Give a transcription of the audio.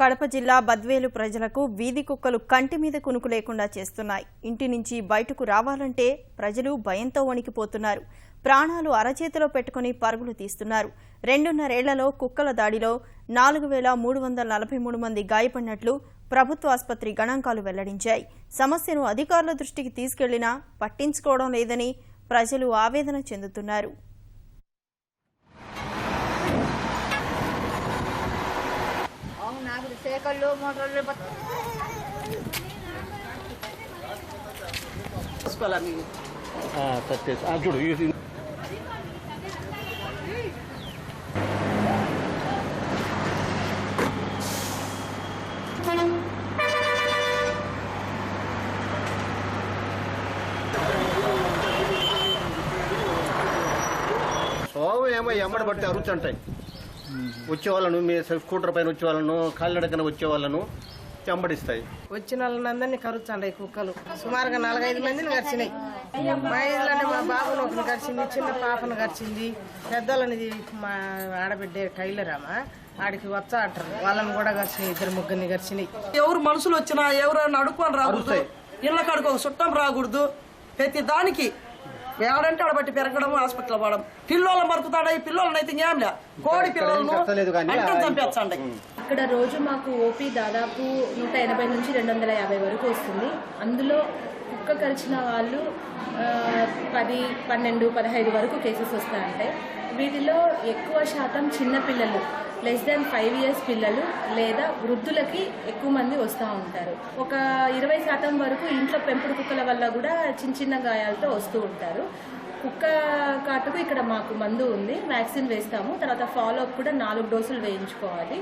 కడప జిల్లా బద్వేలు ప్రజలకు వీధి కుక్కలు కంటి మీద కునుకు లేకుండా చేస్తున్నాయి. ఇంటి నుంచి బయటకు రావాలంటే ప్రజలు భయంతో వణికిపోతున్నారు. ప్రాణాలు అరచేతిలో పెట్టుకుని పరుగులు తీస్తున్నారు. రెండున్నరేళ్ళలో కుక్కల దాడిలో నాలుగు వేల మూడు వందల నలభై మూడు మంది గాయపడినట్లు ప్రభుత్వ ఆసుపత్రి గణాంకాలు వెల్లడించాయి. సమస్యను అధికారుల దృష్టికి తీసుకెళ్ళినా పట్టించుకోవడం లేదని ప్రజలు ఆవేదన చెందుతున్నారు. సేకళ్ళు మోటార్లు చూడు సోమ ఏమో ఎమ్మడి పడితే అరుచుంటాయి వచ్చే వాళ్ళను మీ స్కూటర్ పైన వచ్చే వాళ్ళను కాలినడకన వచ్చే వాళ్ళను చెంబడిస్తాయి. వచ్చిన వాళ్ళందరినీ కరుచండి కుక్కలు. సుమారుగా నాలుగైదు మందిని గడిచినాయి మా ఇళ్ళని మా బాబుని ఒకరిని గడిచింది చిన్న పాపను గడిచింది పెద్దోళ్ళని మా ఆడబిడ్డ టైలరామా ఆడికి వచ్చా అంటారు. వాళ్ళని కూడా గడిచినాయి ఇద్దరు ముగ్గురిని గడిచినాయి ఎవరు మనుషులు వచ్చినా ఎవరైనా అడుక్కొని రాకూడదు. ఇళ్ళ కాడికి ఒక చుట్టం రాకూడదు. ప్రతి దానికి ఏడంటే ఆడబట్టి పెరగడం హాస్పిటల్ పోవడం. పిల్లోళ్ళ మరుకుతాడా ఈ పిల్లోళ్ళని అయితే ఏం లే కోడి పిల్లలను అంటే చంపేచ్చండి ఇక్కడ రోజు మాకు ఓపీ దాదాపు నూట ఎనభై నుంచి రెండు వందల యాభై వరకు వస్తుంది. అందులో కుక్క కరిచిన వాళ్ళు పది పన్నెండు పదహైదు వరకు కేసెస్ వస్తాయంటాయి వీటిలో ఎక్కువ శాతం చిన్నపిల్లలు లెస్ దాన్ ఫైవ్ ఇయర్స్ పిల్లలు లేదా వృద్ధులకి ఎక్కువ మంది వస్తూ ఉంటారు. ఒక ఇరవై శాతం వరకు ఇంట్లో పెంపుడు కుక్కల వల్ల కూడా చిన్న చిన్న గాయాలతో వస్తూ ఉంటారు. కుక్క కాటుకు ఇక్కడ మాకు మందు ఉంది వ్యాక్సిన్ వేస్తాము. తర్వాత ఫాలో అప్ కూడా నాలుగు డోసులు వేయించుకోవాలి.